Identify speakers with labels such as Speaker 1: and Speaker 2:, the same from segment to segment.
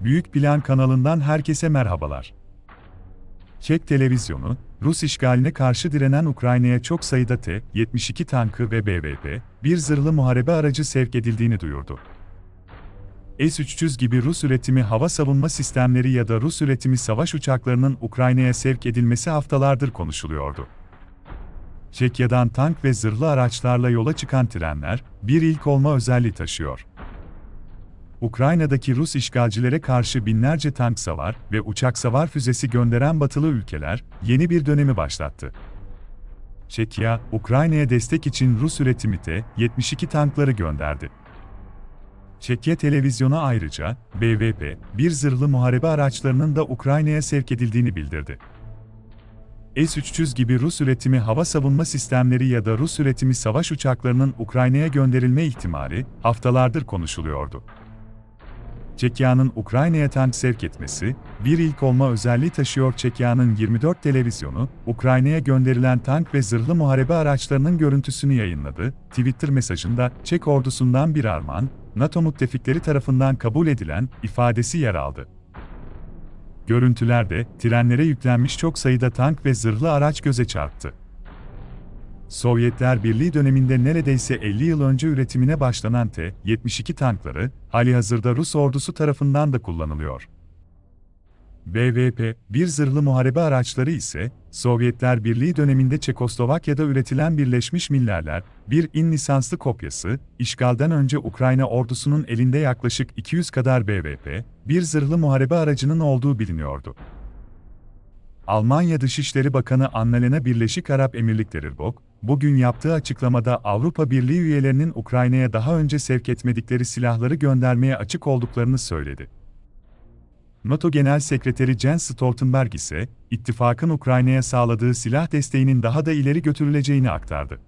Speaker 1: Büyük Plan kanalından herkese merhabalar. Çek televizyonu, Rus işgaline karşı direnen Ukrayna'ya çok sayıda T-72 tankı ve BVP, bir zırhlı muharebe aracı sevk edildiğini duyurdu. S-300 gibi Rus üretimi hava savunma sistemleri ya da Rus üretimi savaş uçaklarının Ukrayna'ya sevk edilmesi haftalardır konuşuluyordu. Çekya'dan tank ve zırhlı araçlarla yola çıkan trenler, bir ilk olma özelliği taşıyor. Ukrayna'daki Rus işgalcilere karşı binlerce tank savar ve uçak savar füzesi gönderen batılı ülkeler, yeni bir dönemi başlattı. Çekya, Ukrayna'ya destek için Rus üretimi T-72 tankları gönderdi. Çekya televizyonu ayrıca, BVP, bir zırhlı muharebe araçlarının da Ukrayna'ya sevk edildiğini bildirdi. S-300 gibi Rus üretimi hava savunma sistemleri ya da Rus üretimi savaş uçaklarının Ukrayna'ya gönderilme ihtimali haftalardır konuşuluyordu. Çekya'nın Ukrayna'ya tank sevk etmesi, bir ilk olma özelliği taşıyor Çekya'nın 24 televizyonu, Ukrayna'ya gönderilen tank ve zırhlı muharebe araçlarının görüntüsünü yayınladı. Twitter mesajında, Çek ordusundan bir armağan, NATO müttefikleri tarafından kabul edilen ifadesi yer aldı. Görüntülerde, trenlere yüklenmiş çok sayıda tank ve zırhlı araç göze çarptı. Sovyetler Birliği döneminde neredeyse 50 yıl önce üretimine başlanan T-72 tankları, halihazırda Rus ordusu tarafından da kullanılıyor. BVP, bir zırhlı muharebe araçları ise, Sovyetler Birliği döneminde Çekoslovakya'da üretilen Birleşmiş Millerler, bir in lisanslı kopyası, işgalden önce Ukrayna ordusunun elinde yaklaşık 200 kadar BVP, bir zırhlı muharebe aracının olduğu biliniyordu. Almanya Dışişleri Bakanı Annalena Birleşik Arap Emirlikleri BOK, bugün yaptığı açıklamada Avrupa Birliği üyelerinin Ukrayna'ya daha önce sevk etmedikleri silahları göndermeye açık olduklarını söyledi. NATO Genel Sekreteri Jens Stoltenberg ise, ittifakın Ukrayna'ya sağladığı silah desteğinin daha da ileri götürüleceğini aktardı.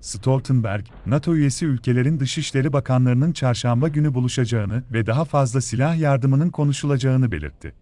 Speaker 1: Stoltenberg, NATO üyesi ülkelerin dışişleri bakanlarının çarşamba günü buluşacağını ve daha fazla silah yardımının konuşulacağını belirtti.